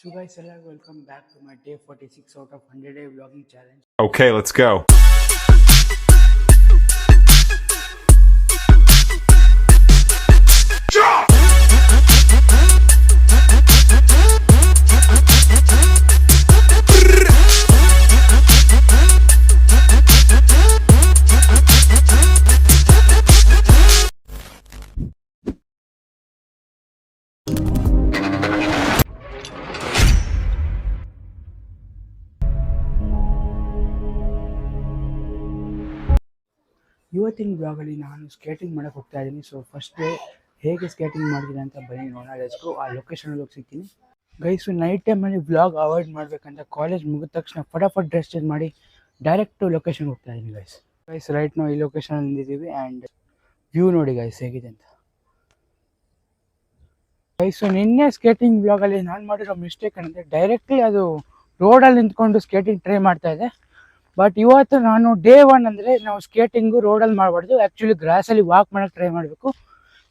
So guys, hello, welcome back to my day 46 out of 100 day vlogging challenge. Okay, let's go. ಇವತ್ತಿನ ಬ್ಲಾಗಲ್ಲಿ ನಾನು skating ಮಾಡಕ್ಕೆ ಹೋಗ್ತಾ ಇದ್ದೀನಿ so first day ಹೇಗೆ skating ಮಾಡಿದ್ದೀನಿ ಅಂತ ಬನ್ನಿ ನೋಡೋಣ. ಲೆಟ್ಸ್ಗೋ ಆ ಲೊಕೇಶನಲ್ಲಿ ಹೋಗಿ ಸಿಗ್ತೀನಿ ಗೈಸು ನೈಟ್ ಟೈಮಲ್ಲಿ ಬ್ಲಾಗ್ ಅವಾಯ್ಡ್ ಮಾಡಬೇಕಂತ ಕಾಲೇಜ್ ಮುಗಿದ ತಕ್ಷಣ ಫಟಾಫಟ್ ಡ್ರೆಸ್ ಚೇಂಜ್ ಮಾಡಿ ಡೈರೆಕ್ಟ್ ಲೊಕೇಶನ್ಗೆ ಹೋಗ್ತಾ ಇದ್ದೀನಿ ಗೈಸ್ ಗೈಸ್ ರೈಟ್ ನಾವು ಈ ಲೊಕೇಶನಲ್ಲಿ ನಿಂತಿದ್ದೀವಿ ಆ್ಯಂಡ್ ವ್ಯೂ ನೋಡಿ ಗೈಸ್ ಹೇಗಿದೆ ಅಂತ. ಗೈಸು ನಿನ್ನೆ ಸ್ಕೇಟಿಂಗ್ ಬ್ಲಾಗಲ್ಲಿ ನಾನು ಮಾಡಿರೋ ಮಿಸ್ಟೇಕ್ ಏನಂದರೆ ಡೈರೆಕ್ಟ್ಲಿ ಅದು ರೋಡಲ್ಲಿ ನಿಂತ್ಕೊಂಡು ಸ್ಕೇಟಿಂಗ್ ಟ್ರೈ ಮಾಡ್ತಾ ಇದ್ದೆ. ಬಟ್ ಇವತ್ತು ನಾನು ಡೇ ಒನ್ ಅಂದರೆ ನಾವು ಸ್ಕೇಟಿಂಗು ರೋಡಲ್ಲಿ ಮಾಡಬಾರ್ದು. ಆ್ಯಕ್ಚುಲಿ ಗ್ರಾಸಲ್ಲಿ ವಾಕ್ ಮಾಡೋಕ್ಕೆ ಟ್ರೈ ಮಾಡಬೇಕು.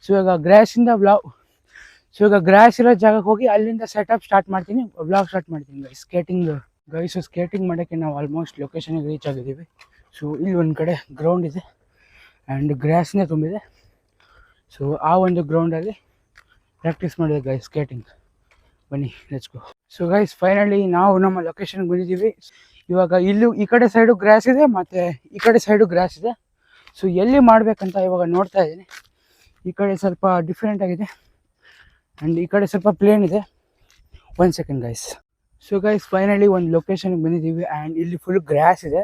ಸೊ ಇವಾಗ ಗ್ರಾಸಿಂದ ಬ್ಲಾಗ್ ಸೊ ಈಗ ಗ್ರಾಸ್ ಇರೋ ಜಾಗಕ್ಕೆ ಹೋಗಿ ಅಲ್ಲಿಂದ ಸೆಟಪ್ ಸ್ಟಾರ್ಟ್ ಮಾಡ್ತೀನಿ. ಬ್ಲಾಗ್ ಸ್ಟಾರ್ಟ್ ಮಾಡ್ತೀನಿ ಗೈಸ್ ಸ್ಕೇಟಿಂಗ್ ಗೈಸು ಸ್ಕೇಟಿಂಗ್ ಮಾಡೋಕ್ಕೆ ನಾವು ಆಲ್ಮೋಸ್ಟ್ ಲೊಕೇಶನಿಗೆ ರೀಚ್ ಆಗಿದ್ದೀವಿ. ಸೊ ಇಲ್ಲಿ ಒಂದು ಕಡೆ ಗ್ರೌಂಡ್ ಇದೆ ಆ್ಯಂಡ್ ಗ್ರಾಸ್ನೇ ತುಂಬಿದೆ. ಸೊ ಆ ಒಂದು ಗ್ರೌಂಡಲ್ಲಿ ಪ್ರಾಕ್ಟೀಸ್ ಮಾಡಿದೆ ಗೈಸ್ ಸ್ಕೇಟಿಂಗ್ ಬನ್ನಿ ನೆಚ್ಕೋ ಸೊ ಗೈಸ್ ಫೈನಲಿ ನಾವು ನಮ್ಮ ಲೊಕೇಶನ್ಗೆ ಬಂದಿದ್ದೀವಿ. ಇವಾಗ ಇಲ್ಲೂ ಈ ಕಡೆ ಸೈಡು ಗ್ರಾಸ್ ಇದೆ, ಮತ್ತು ಈ ಕಡೆ ಸೈಡು ಗ್ರಾಸ್ ಇದೆ. ಸೊ ಎಲ್ಲಿ ಮಾಡಬೇಕಂತ ಇವಾಗ ನೋಡ್ತಾ ಇದ್ದೀನಿ. ಈ ಕಡೆ ಸ್ವಲ್ಪ ಡಿಫ್ರೆಂಟ್ ಆಗಿದೆ. ಆ್ಯಂಡ್ ಈ ಕಡೆ ಸ್ವಲ್ಪ ಪ್ಲೇನ್ ಇದೆ. One second guys so guys finally ಒಂದು ಲೊಕೇಶನ್ಗೆ ಬಂದಿದ್ದೀವಿ. ಆ್ಯಂಡ್ ಇಲ್ಲಿ ಫುಲ್ ಗ್ರಾಸ್ ಇದೆ.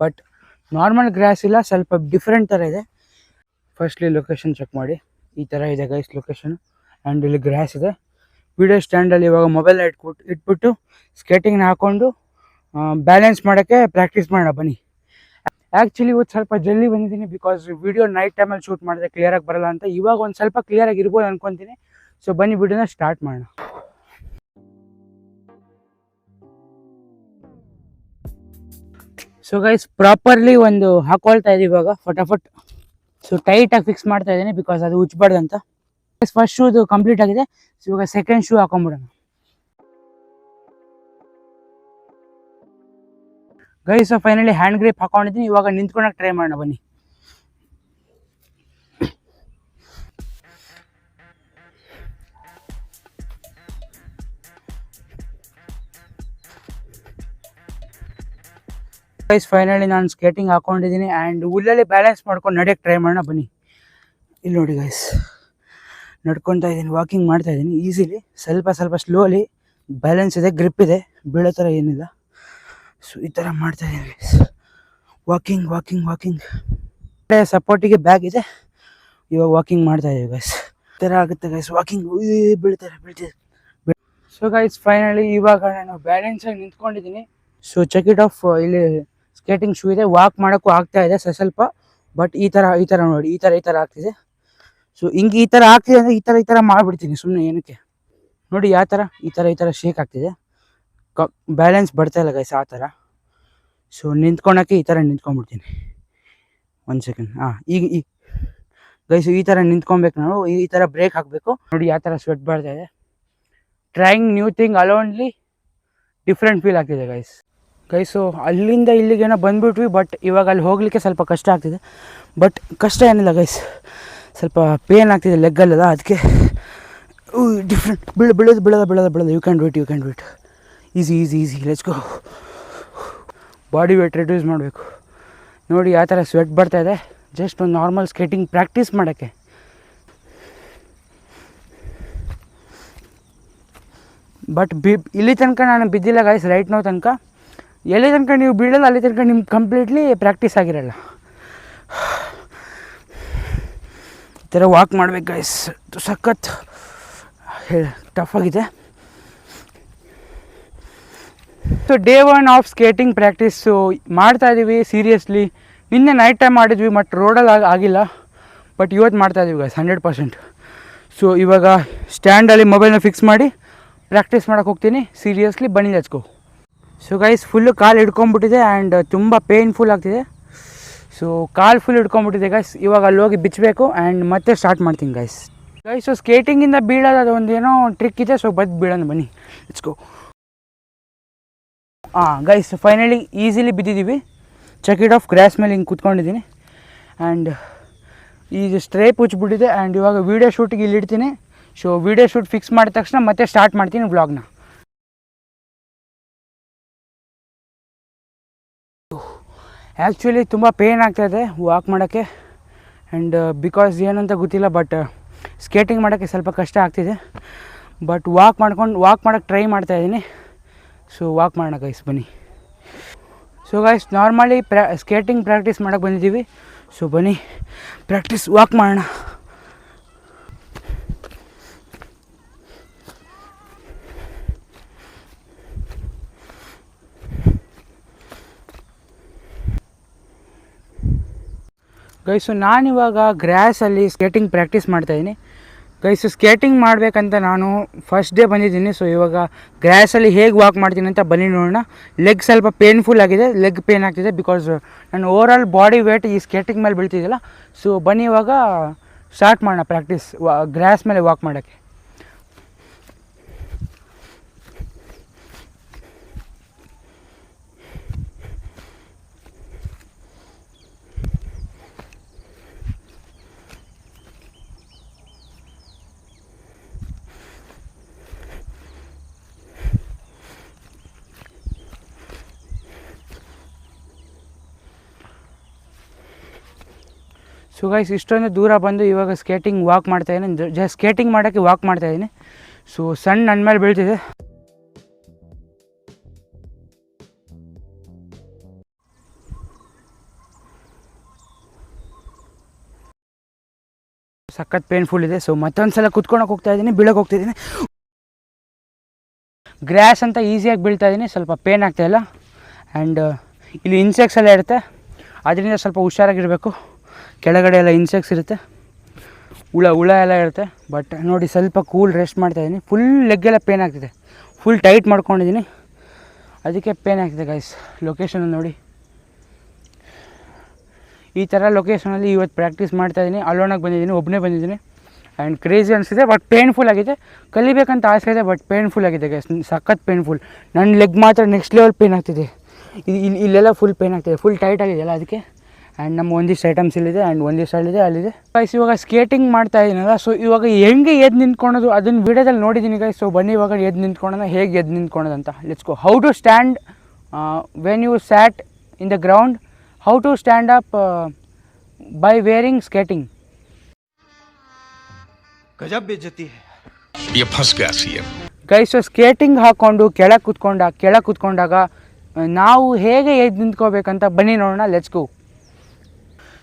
ಬಟ್ ನಾರ್ಮಲ್ ಗ್ರಾಸ್ ಇಲ್ಲ, ಸ್ವಲ್ಪ ಡಿಫ್ರೆಂಟ್ ಥರ ಇದೆ. ಫಸ್ಟ್ಲಿ ಲೊಕೇಶನ್ ಚೆಕ್ ಮಾಡಿ. ಈ ಥರ ಇದೆ ಗೈಸ್ ಲೊಕೇಶನ್ ಆ್ಯಂಡ್ ಇಲ್ಲಿ ಗ್ರಾಸ್ ಇದೆ. ವಿಡಿಯೋ ಸ್ಟ್ಯಾಂಡಲ್ಲಿ ಇವಾಗ ಮೊಬೈಲ್ ಇಟ್ಬಿಟ್ಟು ಇಟ್ಬಿಟ್ಟು ಸ್ಕೇಟಿಂಗ್ನ ಹಾಕ್ಕೊಂಡು ಬ್ಯಾಲೆನ್ಸ್ ಮಾಡೋಕ್ಕೆ ಪ್ರಾಕ್ಟೀಸ್ ಮಾಡೋಣ, ಬನ್ನಿ. ಆ್ಯಕ್ಚುಲಿ ಇವತ್ತು ಸ್ವಲ್ಪ ಜಲ್ದಿ ಬಂದಿದ್ದೀನಿ ಬಿಕಾಸ್ ವಿಡಿಯೋ ನೈಟ್ ಟೈಮಲ್ಲಿ ಶೂಟ್ ಮಾಡಿದ್ರೆ ಕ್ಲಿಯರಾಗಿ ಬರಲ್ಲ ಅಂತ. ಇವಾಗ ಒಂದು ಸ್ವಲ್ಪ ಕ್ಲಿಯರಾಗಿ ಇರ್ಬೋದು ಅನ್ಕೊತೀನಿ. ಸೊ ಬನ್ನಿ ವಿಡಿಯೋನ ಸ್ಟಾರ್ಟ್ ಮಾಡೋಣ. ಸೊ ಗೈಸ್ ಪ್ರಾಪರ್ಲಿ ಒಂದು ಹಾಕೊಳ್ತಾ ಇದ್ದೀವಿ ಇವಾಗ ಫಟಾಫಟ್ ಸೊ ಟೈಟಾಗಿ ಫಿಕ್ಸ್ ಮಾಡ್ತಾ ಇದ್ದೀನಿ ಬಿಕಾಸ್ ಅದು ಉಜ್ಬಾರ್ದು ಅಂತ. ಫಸ್ಟ್ ಶೂದು ಕಂಪ್ಲೀಟ್ ಆಗಿದೆ. ಸೊ ಇವಾಗ ಸೆಕೆಂಡ್ ಶೂ ಹಾಕೊಂಡ್ಬಿಡೋಣ. ಗೈಸ್ ಫೈನಲಿ ಹ್ಯಾಂಡ್ ಗ್ರಿಪ್ ಹಾಕೊಂಡಿದ್ದೀನಿ. ಇವಾಗ ನಿಂತ್ಕೊಂಡಾಗ ಟ್ರೈ ಮಾಡೋಣ, ಬನ್ನಿ. ಗೈಸ್ ಫೈನಲಿ ನಾನು ಸ್ಕೇಟಿಂಗ್ ಹಾಕೊಂಡಿದ್ದೀನಿ ಆ್ಯಂಡ್ ಹುಲ್ಲಲ್ಲಿ ಬ್ಯಾಲೆನ್ಸ್ ಮಾಡ್ಕೊಂಡು ನಡೆಯಕ್ಕೆ ಟ್ರೈ ಮಾಡೋಣ, ಬನ್ನಿ. ಇಲ್ಲಿ ನೋಡಿ ಗೈಸ್ ನಡ್ಕೊತಾ ಇದ್ದೀನಿ ವಾಕಿಂಗ್ ಮಾಡ್ತಾ ಇದ್ದೀನಿ. ಈಸಿಲಿ ಸ್ವಲ್ಪ ಸ್ವಲ್ಪ ಸ್ಲೋಲಿ ಬ್ಯಾಲೆನ್ಸ್ ಇದೆ ಗ್ರಿಪ್ ಇದೆ. ಬೀಳೋ ಥರ ಏನಿಲ್ಲ. ಸೊ ಈ ಥರ ಮಾಡ್ತಾ ಇದ್ದೀವಿ. ವಾಕಿಂಗ್ ವಾಕಿಂಗ್ ವಾಕಿಂಗ್ ಸಪೋರ್ಟಿಗೆ ಬ್ಯಾಗ್ ಇದೆ. ಇವಾಗ ವಾಕಿಂಗ್ ಮಾಡ್ತಾ ಇದೀವಿ ಗೈಸ್ ಈ ಥರ ಆಗುತ್ತೆ ಗೈಸ್ ವಾಕಿಂಗ್ ಬೀಳ್ತಾರೆ ಬೀಳ್ತಿದೆ ಸೊ ಗೈಸ್ ಫೈನಲಿ ಇವಾಗ ನಾನು ಬ್ಯಾಲೆನ್ಸಾಗಿ ನಿಂತ್ಕೊಂಡಿದ್ದೀನಿ. ಸೊ ಚೆಕ್ ಇಟ್ ಆಫ್ ಇಲ್ಲಿ ಸ್ಕೇಟಿಂಗ್ ಶೂ ಇದೆ. ವಾಕ್ ಮಾಡೋಕ್ಕೂ ಆಗ್ತಾ ಇದೆ ಸ್ವಲ್ಪ. ಬಟ್ ಈ ಥರ ಈ ಥರ ನೋಡಿ, ಈ ಥರ ಈ ಥರ ಆಗ್ತಿದೆ. ಸೊ ಹಿಂಗೆ ಈ ಥರ ಆಗ್ತಿದೆ ಅಂದರೆ ಈ ಥರ ಈ ಥರ ಮಾಡಿಬಿಡ್ತೀನಿ ಸುಮ್ಮನೆ ಏನಕ್ಕೆ. ನೋಡಿ, ಯಾವ ಥರ, ಈ ಥರ ಈ ಥರ ಶೇಕ್ ಆಗ್ತಿದೆ. ಬ್ಯಾಲೆನ್ಸ್ ಬರ್ತಾ ಇಲ್ಲ ಗೈಸ್ ಆ ಥರ. ಸೊ ನಿಂತ್ಕೊಳಕ್ಕೆ ಈ ಥರ ನಿಂತ್ಕೊಂಡ್ಬಿಡ್ತೀನಿ. ಒಂದು ಸೆಕೆಂಡ್ ಹಾಂ ಈಗ ಈ ಗೈಸು ಈ ಥರ ನಿಂತ್ಕೊಬೇಕು ನಾವು, ಈ ಥರ ಬ್ರೇಕ್ ಹಾಕಬೇಕು. ನೋಡಿ ಯಾವ ಥರ ಸ್ವೆಟ್ ಬರ್ತಾ ಇದೆ. Trying new thing lonely different feel ಆಗ್ತಿದೆ ಗೈಸ್ ಗೈಸು ಅಲ್ಲಿಂದ ಇಲ್ಲಿಗೇನೋ ಬಂದ್ಬಿಟ್ವಿ ಬಟ್ ಇವಾಗ ಅಲ್ಲಿ ಹೋಗಲಿಕ್ಕೆ ಸ್ವಲ್ಪ ಕಷ್ಟ ಆಗ್ತಿದೆ. ಬಟ್ ಕಷ್ಟ ಏನಿಲ್ಲ ಗೈಸ್ ಸ್ವಲ್ಪ ಪೇನ್ ಆಗ್ತಿದೆ ಲೆಗ್ಗಲ್ಲೆಲ್ಲ ಅದಕ್ಕೆ. ಡಿಫ್ರೆಂಟ್ ಬಿಳ್ ಬೀಳೋದು ಬೀಳೋದು ಬೀಳೋದು ಬೀಳೋದು you can wait you can wait easy easy easy go body weight reduce ಮಾಡಬೇಕು. ನೋಡಿ ಯಾವ ಥರ ಸ್ವೆಟ್ ಬರ್ತಾ ಇದೆ. ಜಸ್ಟ್ ಒಂದು ನಾರ್ಮಲ್ ಸ್ಕೇಟಿಂಗ್ ಪ್ರಾಕ್ಟೀಸ್ ಮಾಡೋಕ್ಕೆ. ಬಟ್ ಬಿ, ಇಲ್ಲಿ ತನಕ ನಾನು ಬಿದ್ದಿಲ್ಲ ಗಾಯ್ಸ್ ರೈಟ್ ನೋ ತನಕ. ಎಲ್ಲಿ ತನಕ ನೀವು ಬೀಳಲ್ಲ, ಅಲ್ಲಿ ತನಕ ನಿಮ್ಗೆ ಕಂಪ್ಲೀಟ್ಲಿ ಪ್ರಾಕ್ಟೀಸ್ ಆಗಿರಲ್ಲ. ಈ ಥರ ವಾಕ್ ಮಾಡ್ಬೇಕು ಗೈಸ್ ಸಖತ್ ಟಫ್ ಆಗಿದೆ. So day one of skating practice ಮಾಡ್ತಾ ಇದ್ದೀವಿ ಸೀರಿಯಸ್ಲಿ ನಿನ್ನೆ ನೈಟ್ ಟೈಮ್ ಮಾಡಿದ್ವಿ ಮತ್ತು ರೋಡಲ್ಲಿ ಆಗ ಆಗಿಲ್ಲ. ಬಟ್ ಇವತ್ತು ಮಾಡ್ತಾ ಇದ್ದೀವಿ ಗೈಸ್ ಹಂಡ್ರೆಡ್ ಪರ್ಸೆಂಟ್ ಸೊ ಇವಾಗ ಸ್ಟ್ಯಾಂಡಲ್ಲಿ ಮೊಬೈಲ್ನ ಫಿಕ್ಸ್ ಮಾಡಿ ಪ್ರಾಕ್ಟೀಸ್ ಮಾಡೋಕೆ ಹೋಗ್ತೀನಿ. ಸೀರಿಯಸ್ಲಿ ಬನ್ನಿ ಹಚ್ಕೋ ಸೊ ಗೈಸ್ ಫುಲ್ಲು ಕಾಲು ಹಿಡ್ಕೊಂಬಿಟ್ಟಿದೆ ಆ್ಯಂಡ್ ತುಂಬ ಪೇಯ್ನ್ಫುಲ್ ಆಗ್ತಿದೆ. ಸೊ ಕಾಲು ಫುಲ್ ಹಿಡ್ಕೊಂಬಿಟ್ಟಿದೆ ಗೈಸ್ ಇವಾಗ ಅಲ್ಲಿ ಹೋಗಿ ಬಿಚ್ಚಬೇಕು ಆ್ಯಂಡ್ ಮತ್ತೆ ಸ್ಟಾರ್ಟ್ ಮಾಡ್ತೀನಿ ಗೈಸ್ ಗೈಸು ಸ್ಕೇಟಿಂಗಿಂದ ಬೀಳೋದು ಏನೋ ಟ್ರಿಕ್ ಇದೆ ಸೊ ಬದ್ದು ಬೀಳೋಣ, ಬನ್ನಿ. ಇಟ್ಸ್ ಗೋ ಹಾಂ ಗೈಸ್ ಫೈನಲಿ ಈಸಿಲಿ ಬಿದ್ದಿದ್ದೀವಿ. ಚೆಕ್ ಇಟ್ ಆಫ್ ಗ್ರಾಸ್ ಮೇಲೆ ಹಿಂಗೆ ಕೂತ್ಕೊಂಡಿದ್ದೀನಿ. ಆ್ಯಂಡ್ ಈಗ ಸ್ಟ್ರೇ ಪುಚ್ಚಿಬಿಟ್ಟಿದೆ ಆ್ಯಂಡ್ ಇವಾಗ ವೀಡಿಯೋ ಶೂಟಿಗೆ ಇಲ್ಲಿ ಇಡ್ತೀನಿ. ಸೊ ವೀಡಿಯೋ ಶೂಟ್ ಫಿಕ್ಸ್ ಮಾಡಿದ ತಕ್ಷಣ ಮತ್ತೆ ಸ್ಟಾರ್ಟ್ ಮಾಡ್ತೀನಿ ವ್ಲಾಗ್ನ ಆ್ಯಕ್ಚುಲಿ ತುಂಬ ಪೇನ್ ಆಗ್ತಾಯಿದೆ ವಾಕ್ ಮಾಡೋಕ್ಕೆ. ಆ್ಯಂಡ್ ಬಿಕಾಸ್ ಏನಂತ ಗೊತ್ತಿಲ್ಲ ಬಟ್ ಸ್ಕೇಟಿಂಗ್ ಮಾಡೋಕ್ಕೆ ಸ್ವಲ್ಪ ಕಷ್ಟ ಆಗ್ತಿದೆ. ಬಟ್ ವಾಕ್ ಮಾಡ್ಕೊಂಡು ವಾಕ್ ಮಾಡೋಕ್ಕೆ ಟ್ರೈ ಮಾಡ್ತಾಯಿದ್ದೀನಿ ಸೊ ವಾಕ್ ಮಾಡೋಣ ಗೈಸ್ ಬನ್ನಿ. ಸೊ ಗೈಸ್ ನಾರ್ಮಲಿ ಪ್ರ್ಯಾ ಸ್ಕೇಟಿಂಗ್ ಪ್ರಾಕ್ಟೀಸ್ ಮಾಡೋಕ್ಕೆ ಬಂದಿದ್ದೀವಿ. ಸೊ ಬನ್ನಿ. ಪ್ರಾಕ್ಟೀಸ್ ವಾಕ್ ಮಾಡೋಣ. ಗೈಸು ನಾನಿವಾಗ ಗ್ರ್ಯಾಸಲ್ಲಿ ಸ್ಕೇಟಿಂಗ್ ಪ್ರಾಕ್ಟೀಸ್ ಮಾಡ್ತಾಯಿದ್ದೀನಿ ಗೈಸು ಸ್ಕೇಟಿಂಗ್ ಮಾಡಬೇಕಂತ ನಾನು ಫಸ್ಟ್ ಡೇ ಬಂದಿದ್ದೀನಿ. ಸೊ ಇವಾಗ ಗ್ರ್ಯಾಸಲ್ಲಿ ಹೇಗೆ ವಾಕ್ ಮಾಡ್ತೀನಿ ಅಂತ ಬನ್ನಿ ನೋಡೋಣ. ಲೆಗ್ ಸ್ವಲ್ಪ ಪೇನ್ಫುಲ್ ಆಗಿದೆ. ಲೆಗ್ ಪೇನ್ ಆಗ್ತಿದೆ ಬಿಕಾಸ್ ನನ್ನ ಓವರ್ ಆಲ್ ಬಾಡಿ ವೇಟ್ ಈ ಸ್ಕೇಟಿಂಗ್ ಮೇಲೆ ಬೀಳ್ತಿದ್ದಿಲ್ಲ ಸೊ ಬನ್ನಿ ಇವಾಗ ಸ್ಟಾರ್ಟ್ ಮಾಡೋಣ ಪ್ರಾಕ್ಟೀಸ್ ವಾ ಗ್ರ್ಯಾಸ್ ಮೇಲೆ ವಾಕ್ ಮಾಡೋಕ್ಕೆ. ಸೊ ಗೈಸ್ ಇಷ್ಟೊಂದು ದೂರ ಬಂದು ಇವಾಗ ಸ್ಕೇಟಿಂಗ್ ವಾಕ್ ಮಾಡ್ತಾ ಇದ್ದೀನಿ. ಜಸ್ಟ್ ಸ್ಕೇಟಿಂಗ್ ಮಾಡೋಕ್ಕೆ ವಾಕ್ ಮಾಡ್ತಾ ಇದ್ದೀನಿ. ಸೊ ಸಣ್ಣ ನನ್ನ ಮೇಲೆ ಬೀಳ್ತಿದೆ. ಸಖತ್ ಪೇನ್ಫುಲ್ ಇದೆ. ಸೊ ಮತ್ತೊಂದು ಸಲ ಹೋಗ್ತಾ ಇದ್ದೀನಿ ಬಿಳಗೋಗ್ತಾ ಇದ್ದೀನಿ. ಗ್ರ್ಯಾಸ್ ಅಂತ ಈಸಿಯಾಗಿ ಬೀಳ್ತಾ ಇದ್ದೀನಿ. ಸ್ವಲ್ಪ ಪೇನ್ ಆಗ್ತಾಯಿಲ್ಲ ಆ್ಯಂಡ್ ಇಲ್ಲಿ ಇನ್ಸೆಕ್ಟ್ಸ್ ಎಲ್ಲ ಇರುತ್ತೆ. ಅದರಿಂದ ಸ್ವಲ್ಪ ಹುಷಾರಾಗಿರಬೇಕು. ಕೆಳಗಡೆ ಎಲ್ಲ ಇನ್ಸೆಕ್ಟ್ಸ್ ಇರುತ್ತೆ. ಹುಳ ಹುಳ ಎಲ್ಲ ಇರುತ್ತೆ. ಬಟ್ ನೋಡಿ ಸ್ವಲ್ಪ ಕೂಲ್ ರೆಸ್ಟ್ ಮಾಡ್ತಾಯಿದ್ದೀನಿ ಫುಲ್ ಲೆಗ್ಗೆಲ್ಲ ಪೇನ್ ಆಗ್ತಿದೆ. ಫುಲ್ ಟೈಟ್ ಮಾಡ್ಕೊಂಡಿದ್ದೀನಿ ಅದಕ್ಕೆ ಪೇನ್ ಆಗ್ತಿದೆ ಗೈಸ್ ಲೊಕೇಶನ್ ನೋಡಿ. ಈ ಥರ ಲೊಕೇಶನಲ್ಲಿ ಇವತ್ತು ಪ್ರಾಕ್ಟೀಸ್ ಮಾಡ್ತಾಯಿದ್ದೀನಿ ಅಲೋನಾಗಿ ಬಂದಿದ್ದೀನಿ ಒಬ್ಬನೇ ಬಂದಿದ್ದೀನಿ ಆ್ಯಂಡ್ ಕ್ರೇಜಿ ಅನಿಸಿದೆ ಬಟ್ ಪೇನ್ಫುಲ್ ಆಗಿದೆ. ಕಲಿಬೇಕಂತ ಆಸೆ ಇದೆ ಬಟ್ ಪೇನ್ಫುಲ್ ಆಗಿದೆ ಗೈಸ್ ಸಖತ್ ಪೇನ್ಫುಲ್ ನನ್ನ ಲೆಗ್ ಮಾತ್ರ ನೆಕ್ಸ್ಟ್ ಲೆವೆಲ್ ಪೇನ್ ಆಗ್ತಿದೆ. ಇಲ್ಲಿ ಇಲ್ಲಿ- ಇಲ್ಲೆಲ್ಲ ಫುಲ್ ಪೇನ್ ಆಗ್ತಿದೆ. ಫುಲ್ ಟೈಟ್ ಆಗಿದೆಯಲ್ಲ ಅದಕ್ಕೆ? ಆ್ಯಂಡ್ ನಮ್ಮ ಒಂದಿಷ್ಟು ಐಟಮ್ಸ್ ಇಲ್ಲಿದೆ ಆ್ಯಂಡ್ ಒಂದಿಷ್ಟು ಅಲ್ಲಿದೆ ಅಲ್ಲಿದೆ. ಗೈಸ್ ಇವಾಗ ಸ್ಕೇಟಿಂಗ್ ಮಾಡ್ತಾ ಇದ್ದೀನಲ್ಲ ಸೊ ಇವಾಗ ಹೆಂಗೆ ಎದ್ದು ನಿಂತ್ಕೊಳೋದು ಅದನ್ನು ವಿಡಿಯೋದಲ್ಲಿ ನೋಡಿದ್ದೀನಿ ಗೈಸ್ ಸೊ ಬನ್ನಿ ಇವಾಗ ಎದ್ದು ನಿಂತ್ಕೊಳೋಣ ಹೇಗೆ ಎದ್ದು ನಿಂತ್ಕೊಳ್ಳೋದಂತ ಅಂತ let's go how to stand when you sat in the ground how to stand up by wearing skating guys so skating ಹಾಕ್ಕೊಂಡು ಕೆಳಗೆ ಕುತ್ಕೊಂಡಾಗ ಕೆಳಗೆ ಕೂತ್ಕೊಂಡಾಗ ನಾವು ಹೇಗೆ ಎದ್ದು ನಿಂತ್ಕೋಬೇಕಂತ ಬನ್ನಿ ನೋಡೋಣ let's go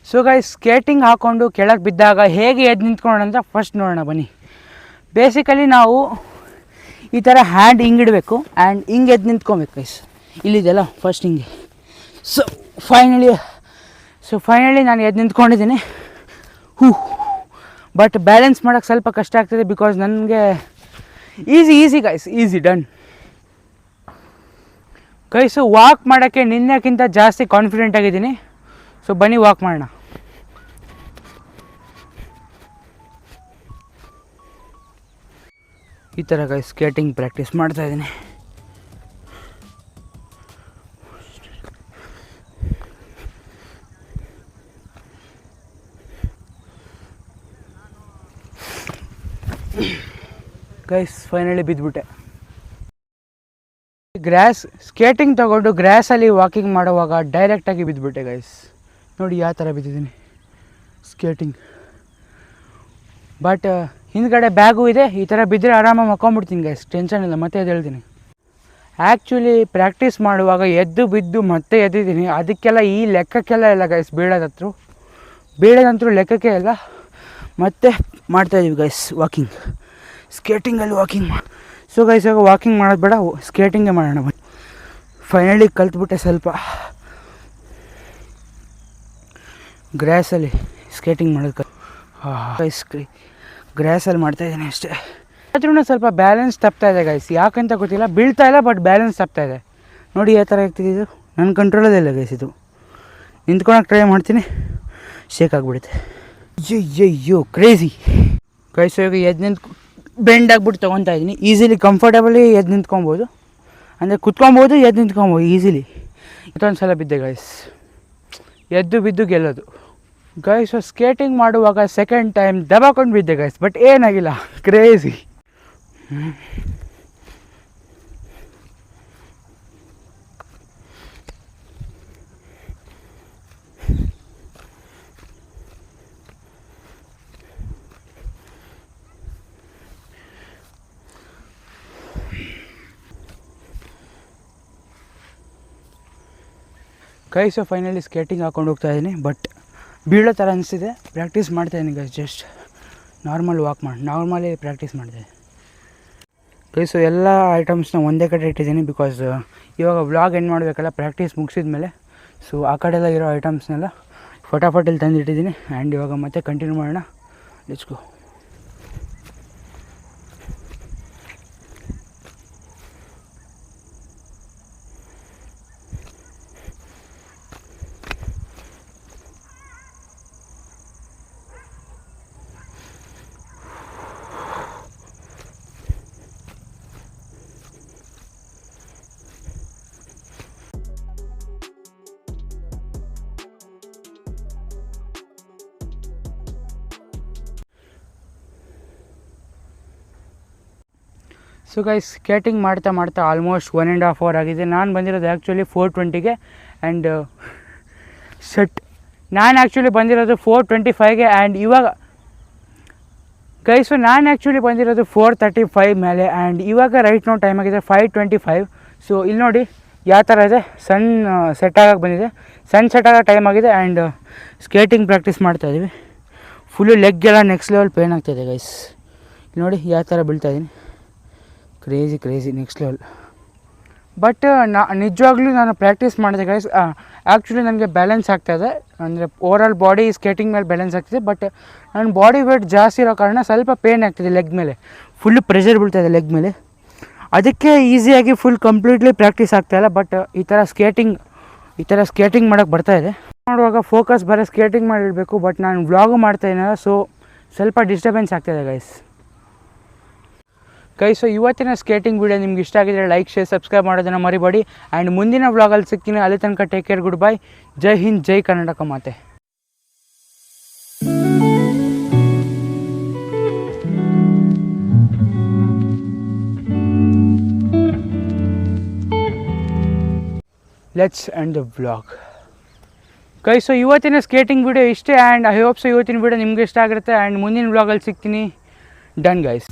so guys skating ಹಾಕ್ಕೊಂಡು ಕೆಳಗೆ ಬಿದ್ದಾಗ ಹೇಗೆ ಎದ್ದು ನಿಂತ್ಕೊಳ್ಳೋಣ ಅಂತ ಫಸ್ಟ್ ನೋಡೋಣ, ಬನ್ನಿ. ಬೇಸಿಕಲಿ ನಾವು ಈ ಥರ ಹ್ಯಾಂಡ್ ಹಿಂಗಿಡಬೇಕು ಆ್ಯಂಡ್ ಹಿಂಗೆ ಎದ್ದು ನಿಂತ್ಕೊಬೇಕು ಗೈಸ್ ಇಲ್ಲಿದೆಯಲ್ಲ ಫಸ್ಟ್ ಹಿಂಗೆ. ಸೊ ಫೈನಲಿ ಸೊ ಫೈನಲಿ ನಾನು ಎದ್ದು ನಿಂತ್ಕೊಂಡಿದ್ದೀನಿ. ಹೂ ಬಟ್ ಬ್ಯಾಲೆನ್ಸ್ ಮಾಡೋಕ್ಕೆ ಸ್ವಲ್ಪ ಕಷ್ಟ ಆಗ್ತದೆ ಬಿಕಾಸ್ ನನಗೆ easy easy guys easy done guys walk ಮಾಡೋಕ್ಕೆ ನಿನ್ನೆಕ್ಕಿಂತ ಜಾಸ್ತಿ ಕಾನ್ಫಿಡೆಂಟ್ ಆಗಿದ್ದೀನಿ. ಸೊ ಬನ್ನಿ ವಾಕ್ ಮಾಡೋಣ. ಈ ಥರ ಸ್ಕೇಟಿಂಗ್ ಪ್ರಾಕ್ಟೀಸ್ ಮಾಡ್ತಾ ಇದ್ದೀನಿ. ಗೈಸ್ ಫೈನಲಿ ಬಿದ್ದುಬಿಟ್ಟೆ ಗ್ರ್ಯಾಸ್ ಸ್ಕೇಟಿಂಗ್ ತೊಗೊಂಡು ಗ್ರ್ಯಾಸಲ್ಲಿ ವಾಕಿಂಗ್ ಮಾಡುವಾಗ ಡೈರೆಕ್ಟಾಗಿ ಬಿದ್ದುಬಿಟ್ಟೆ ಗೈಸ್ ನೋಡಿ ಯಾವ ಥರ ಬಿದ್ದಿದ್ದೀನಿ. ಸ್ಕೇಟಿಂಗ್ ಬಟ್ ಹಿಂದ್ಗಡೆ ಬ್ಯಾಗು ಇದೆ, ಈ ಥರ ಬಿದ್ದರೆ ಆರಾಮಾಗಿ ಮಕ್ಕೊಂಬಿಡ್ತೀನಿ ಗೈಸ್ ಟೆನ್ಷನ್ ಇಲ್ಲ, ಮತ್ತೆ ಅದು ಹೇಳ್ತೀನಿ. ಆ್ಯಕ್ಚುಲಿ ಪ್ರಾಕ್ಟೀಸ್ ಮಾಡುವಾಗ ಎದ್ದು ಬಿದ್ದು ಮತ್ತೆ ಎದ್ದಿದ್ದೀನಿ. ಅದಕ್ಕೆಲ್ಲ ಈ ಲೆಕ್ಕಕ್ಕೆಲ್ಲ ಇಲ್ಲ ಗೈಸ್ ಬೀಳೋದತ್ರು. ಬೀಳೋದಂತರೂ ಲೆಕ್ಕಕ್ಕೆ ಇಲ್ಲ. ಮತ್ತೆ ಮಾಡ್ತಾಯಿದ್ದೀವಿ ಗೈಸ್ ವಾಕಿಂಗ್ ಸ್ಕೇಟಿಂಗಲ್ಲಿ ವಾಕಿಂಗ್ ಮಾ ಸೊ ಗೈಸ್ ಇವಾಗ ವಾಕಿಂಗ್ ಮಾಡೋದು ಬೇಡ ಸ್ಕೇಟಿಂಗೇ ಮಾಡೋಣ ಬನ್ನಿ. ಫೈನಲಿ ಕಲ್ತ್ಬಿಟ್ಟೆ ಸ್ವಲ್ಪ. ಗ್ರ್ಯಾಸಲ್ಲಿ ಸ್ಕೇಟಿಂಗ್ ಮಾಡೋದು ಗೈಸ್ ಗ್ರ್ಯಾಸಲ್ಲಿ ಮಾಡ್ತಾಯಿದ್ದೀನಿ ಅಷ್ಟೇ. ಆದ್ರೂ ಸ್ವಲ್ಪ ಬ್ಯಾಲೆನ್ಸ್ ತಪ್ತಾ ಇದೆ ಗೈಸ್ ಯಾಕಂತ ಗೊತ್ತಿಲ್ಲ. ಬೀಳ್ತಾ ಇಲ್ಲ ಬಟ್ ಬ್ಯಾಲೆನ್ಸ್ ತಪ್ತಾ ಇದೆ. ನೋಡಿ, ಯಾವ ಥರ ಆಗ್ತಿದೆ ಇದು? ನನ್ನ ಕಂಟ್ರೋಲಲ್ಲೇ ಇಲ್ಲ ಗೈಸ್ ಇದು. ನಿಂತ್ಕೊಳಕ್ಕೆ ಟ್ರೈ ಮಾಡ್ತೀನಿ. ಶೇಕ್ ಆಗಿಬಿಡುತ್ತೆ. ಅಯ್ಯಯ್ಯೋ ಕ್ರೇಜಿ ಗೈಸ್ ಈಗ ಎದ್ದು ನಿಂತ್ಕೊ ಬೆಂಡ್ ಆಗಿಬಿಟ್ಟು ತೊಗೊತಾ ಇದ್ದೀನಿ. ಈಸಿಲಿ ಕಂಫರ್ಟಬಲಿ ಎದ್ದು ನಿಂತ್ಕೊಬೋದು. ಅಂದರೆ ಕುತ್ಕೊಬೋದು ಎದ್ದು ನಿಂತ್ಕೊಬೋದು ಈಸಿಲಿ ಮತ್ತೊಂದು ಸಲ ಬಿದ್ದೆ ಗೈಸ್ ಎದ್ದು ಬಿದ್ದು ಗೆಲ್ಲೋದು. ಗೈಸ್ ಸ್ಕೇಟಿಂಗ್ ಮಾಡುವಾಗ ಸೆಕೆಂಡ್ ಟೈಮ್ ದಬಾಕೊಂಡು ಬಿದ್ದೆ ಗೈಸ್ ಬಟ್ ಏನಾಗಿಲ್ಲ ಕ್ರೇಜಿ ಗೈಸು ಫೈನಲಿ ಸ್ಕೇಟಿಂಗ್ ಹಾಕೊಂಡು ಹೋಗ್ತಾ ಇದ್ದೀನಿ ಬಟ್ ಬೀಳೋ ಥರ ಅನಿಸ್ತಿದೆ. ಪ್ರಾಕ್ಟೀಸ್ ಮಾಡ್ತಾಯಿದ್ದೀನಿ ಗೈಸ್ ಜಸ್ಟ್ ನಾರ್ಮಲ್ ವಾಕ್ ಮಾಡಿ ನಾರ್ಮಲಿ ಪ್ರಾಕ್ಟೀಸ್ ಮಾಡಿದೆ. ಗೈಸು ಎಲ್ಲ ಐಟಮ್ಸ್ನ ಒಂದೇ ಕಡೆ ಇಟ್ಟಿದ್ದೀನಿ ಬಿಕಾಸ್ ಇವಾಗ ವ್ಲಾಗ್ ಎಂಡ್ ಮಾಡಬೇಕಲ್ಲ ಪ್ರಾಕ್ಟೀಸ್ ಮುಗಿಸಿದ ಮೇಲೆ ಸೊ ಆ ಕಡೆ ಎಲ್ಲ ಇರೋ ಐಟಮ್ಸ್ನೆಲ್ಲ ಫಟಾಫಟಲ್ಲಿ ತಂದಿಟ್ಟಿದ್ದೀನಿ ಆ್ಯಂಡ್ ಇವಾಗ ಮತ್ತೆ ಕಂಟಿನ್ಯೂ ಮಾಡೋಣ. Let's go so guys skating ಮಾಡ್ತಾ ಮಾಡ್ತಾ almost one and half hour ಆಗಿದೆ. ನಾನು ಬಂದಿರೋದು ಆ್ಯಕ್ಚುಲಿ ಫೋರ್ ಟ್ವೆಂಟಿಗೆ ಆ್ಯಂಡ್ ಸೆಟ್ ನಾನು ಆ್ಯಕ್ಚುಲಿ ಬಂದಿರೋದು ಫೋರ್ ಟ್ವೆಂಟಿ ಫೈವ್ಗೆ ಆ್ಯಂಡ್ ಇವಾಗ ಗೈಸು ನಾನು ಆ್ಯಕ್ಚುಲಿ ಬಂದಿರೋದು ಫೋರ್ ತರ್ಟಿ ಫೈವ್ ಮೇಲೆ ಆ್ಯಂಡ್ ಇವಾಗ ರೈಟ್ ನೋ ಟೈಮ್ ಆಗಿದೆ ಫೈವ್ ಟ್ವೆಂಟಿ ಫೈವ್ ಸೊ ಇಲ್ಲಿ ನೋಡಿ, ಯಾವ ಥರ ಇದೆ? ಸನ್ ಸೆಟ್ ಆಗಕ್ಕೆ ಬಂದಿದೆ. ಸನ್ ಸೆಟ್ ಆಗೋ ಟೈಮ್ ಆಗಿದೆ ಆ್ಯಂಡ್ ಸ್ಕೇಟಿಂಗ್ ಪ್ರಾಕ್ಟೀಸ್ ಮಾಡ್ತಾಯಿದ್ದೀವಿ ಫುಲ್ಲು ಲೆಗ್ ಎಲ್ಲ ನೆಕ್ಸ್ಟ್ ಲೆವೆಲ್ ಪೇನ್ ಆಗ್ತಾಯಿದೆ ಗೈಸ್ ನೋಡಿ, ಯಾವ ಥರ ಬೀಳ್ತಾಯಿದ್ದೀನಿ crazy crazy next level but ನಾ, ನಿಜವಾಗ್ಲೂ ನಾನು ಪ್ರಾಕ್ಟೀಸ್ ಮಾಡಿದೆ ಗೈಸ್ ಆ್ಯಕ್ಚುಲಿ ನನಗೆ ಬ್ಯಾಲೆನ್ಸ್ ಆಗ್ತಾಯಿದೆ ಅಂದರೆ ಓವರಾಲ್ ಬಾಡಿ ಸ್ಕೇಟಿಂಗ್ ಮೇಲೆ ಬ್ಯಾಲೆನ್ಸ್ ಆಗ್ತಿದೆ ಬಟ್ ನನ್ನ ಬಾಡಿ ವೇಟ್ ಜಾಸ್ತಿ ಇರೋ ಕಾರಣ ಸ್ವಲ್ಪ ಪೇನ್ ಆಗ್ತಿದೆ ಲೆಗ್ ಮೇಲೆ. ಫುಲ್ ಪ್ರೆಷರ್ ಬೀಳ್ತಾಯಿದೆ ಲೆಗ್ ಮೇಲೆ. ಅದಕ್ಕೆ ಈಸಿಯಾಗಿ ಫುಲ್ ಕಂಪ್ಲೀಟ್ಲಿ ಪ್ರಾಕ್ಟೀಸ್ ಆಗ್ತಾಯಿಲ್ಲ ಬಟ್ ಈ ಥರ ಸ್ಕೇಟಿಂಗ್ ಈ ಥರ ಸ್ಕೇಟಿಂಗ್ ಮಾಡೋಕ್ಕೆ ಬರ್ತಾಯಿದೆ ಮಾಡುವಾಗ ಫೋಕಸ್ ಬರೀ ಸ್ಕೇಟಿಂಗ್ ಮಾಡಿರಬೇಕು ಬಟ್ ನಾನು ವ್ಲಾಗು ಮಾಡ್ತಾಯಿದ್ದೀನಲ್ಲ ಸೊ ಸ್ವಲ್ಪ ಡಿಸ್ಟರ್ಬೆನ್ಸ್ ಆಗ್ತಾಯಿದೆ ಗೈಸ್ ಕೈ ಸೊ ಇವತ್ತಿನ ಸ್ಕೇಟಿಂಗ್ ವಿಡಿಯೋ ನಿಮ್ಗೆ ಇಷ್ಟ ಆಗಿದ್ರೆ ಲೈಕ್ ಶೇರ್ ಸಬ್ಸ್ಕ್ರೈಬ್ ಮಾಡೋದನ್ನು ಮರಿಬೇಡಿ. ಆ್ಯಂಡ್ ಮುಂದಿನ ವ್ಲಾಗಲ್ಲಿ ಸಿಗ್ತೀನಿ. ಅಲ್ಲಿ ತನಕ ಟೇಕ್ ಕೇರ್ ಗುಡ್ ಬೈ ಜೈ ಹಿಂದ್, ಜೈ ಕರ್ನಾಟಕ ಮಾತೆ. ಲೆಟ್ಸ್ ಆ್ಯಂಡ್ ದ ವ್ಲಾಗ್ ಕೈ ಸೊ ಇವತ್ತಿನ ಸ್ಕೇಟಿಂಗ್ ವಿಡಿಯೋ ಇಷ್ಟೇ. ಆ್ಯಂಡ್ ಐ ಹೋಪ್ ಸೊ ಇವತ್ತಿನ ವಿಡಿಯೋ ನಿಮ್ಗೆ ಇಷ್ಟ ಆಗಿರುತ್ತೆ. ಆ್ಯಂಡ್ ಮುಂದಿನ ವ್ಲಾಗಲ್ಲಿ ಸಿಗ್ತೀನಿ. Done guys